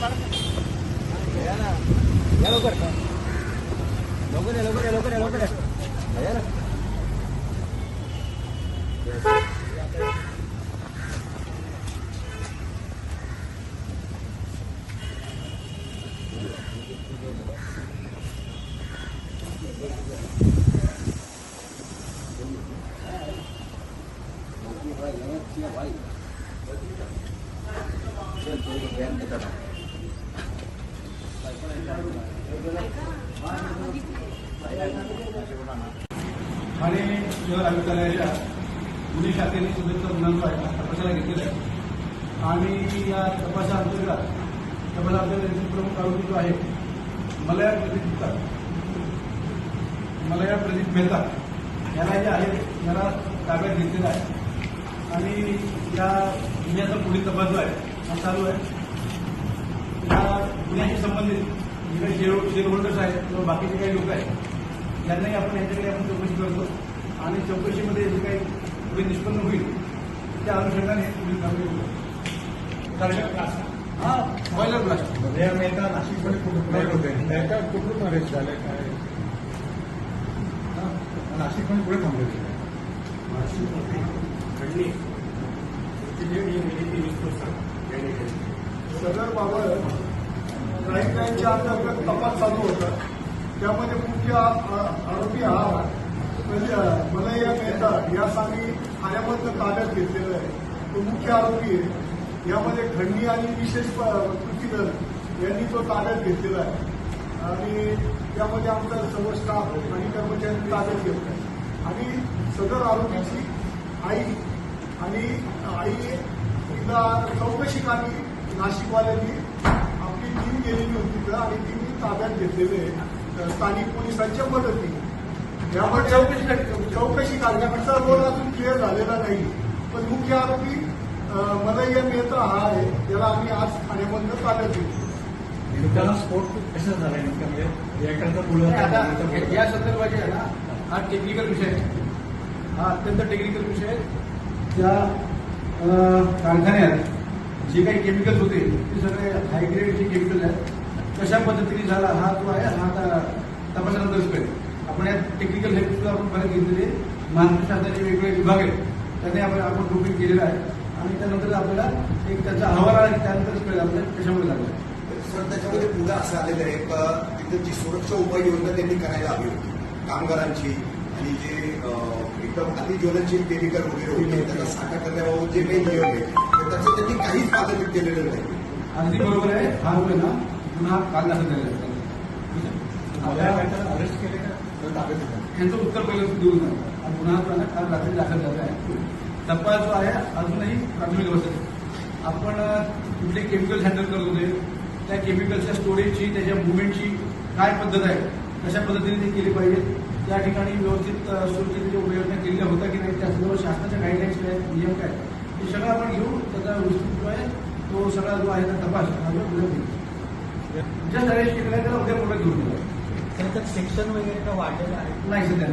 लवकर लवकर या लवकर या लवकर या लवकर या या ना ठाणे शहर आयुक्तालयाच्या गुन्हे शाखेने शुभेच्छा गुन्ह्यांचा तपासाला घेतलेला आहे. आणि या तपासाअंतर्गत तपासाअंतर्गत प्रमुख आरोपी जो आहे मलया प्रदीप गुप्ता. मलया प्रदीप मेहता. याला जे आहे याला ताब्यात घेतलेला आहे. आणि या गुन्ह्याचा पुढील तपास जो आहे हा चालू आहे. या गुन्ह्याशी संबंधित जे काही शेअर शेअर होल्डर्स आहेत किंवा बाकीचे काही लोक आहेत त्यांनाही आपण यांच्याकडे आपण चौकशी करतो. आणि चौकशीमध्ये जे काही पुढे निष्पन्न होईल त्या अनुषंगाने. हा बॉयलर ब्लास्ट उदय मेहता नाशिकमध्ये होते त्या कुठून अरेस्ट झाले काय? नाशिकमध्ये पुढे थांबले होते? सदर बाबत काही अंतर्गत तपास चालू होता त्यामध्ये मुख्य आरोपी हा म्हणजे मलया मेहता यासाठी सांगी ठाण्यामधनं ताब्यात घेतलेला आहे. तो मुख्य आरोपी आहे. यामध्ये खंडी आणि विशेष प- कृती दल यांनी तो ताब्यात घेतलेला आहे. आणि त्यामध्ये आमचा सर्व स्टाफ आणि कर्मचारी ताब्यात घेतला आहे. आणि सदर आरोपीची आई आणि आई तिला चौकशी कामी नाशिकवाल्यांनी आपली टीम गेलेली होती तिथं आणि टीम ताब्यात घेतलेले आहे स्थानिक पोलिसांच्या मदतीने. यामध्ये चौकशी चौकशी काढण्याचा रोल अजून क्लिअर झालेला नाही. पण मुख्य आरोपी मलय्या मेहता हा आहे. त्याला आम्ही आज ठाण्यामधनं ताब्यात घेतलो त्याला स्फोट कशा झाला नेमका? म्हणजे या संदर्भात आहे ना हा टेक्निकल विषय आहे. हा अत्यंत टेक्निकल विषय आहे. त्या अं, कारखान्यात जे काही केमिकल्स होते ते सगळे हायग्रेडचे केमिकल आहेत कशा पद्धतीने झाला हा जो आहे हा आता तपासानंतरच कळेल आपण या टेक्निकल हेल्पला आपण परत घेतलेले. महाराष्ट्र शासनाचे वेगवेगळे विभाग आहेत. त्याने आपण आपण ग्रुपिंग केलेलं आहे. आणि त्यानंतर आपल्याला एक त्याचा अहवाल आला त्यानंतरच कळेल आपल्याला कशामुळे लागला सर त्याच्यामध्ये पुढे असं आलेलं आहे का तिथं जी सुरक्षा उपाययोजना त्यांनी करायला हवी होती. कामगारांची आणि जे एकदम अतिज्वलनशील केमिकल वगैरे होते त्याचा साठा करण्याबाबत जे काही नियम आहे त्याचं त्यांनी काहीच पालन केलेलं नाही. अगदी बरोबर आहे. हा ना? गुन्हा काल दाखल झालेला आहे. आपल्या अरेस्ट केले का? तर ताब्यात घेतलं यांचं उत्तर पहिलं देऊ नये हा गुन्हा जो आहे ना काल रात्री दाखल झाला आहे. तपास जो आहे अजूनही प्राथमिक अवस्थेत. आपण कुठले केमिकल्स हँडल करत होते? त्या केमिकलच्या स्टोरेजची त्याच्या मुवमेंटची काय पद्धत आहे? कशा पद्धतीने ते केली पाहिजे? त्या ठिकाणी व्यवस्थित अं, सुरक्षितेच्या उपाययोजना केलेल्या होत्या की नाही त्या संदर्भात शासनाच्या गाईडलाईन्स काय नियम काय हे सगळं आपण घेऊन त्याचा विस्तृत जो आहे तो सगळा जो आहे त्या तपास. होईल ज्या अरेस्ट केलेला आहे त्याला उद्या पुढे घेऊन त्याच्यात शिक्षण वगैरे का वाढलेलं आहे. नाही सध्या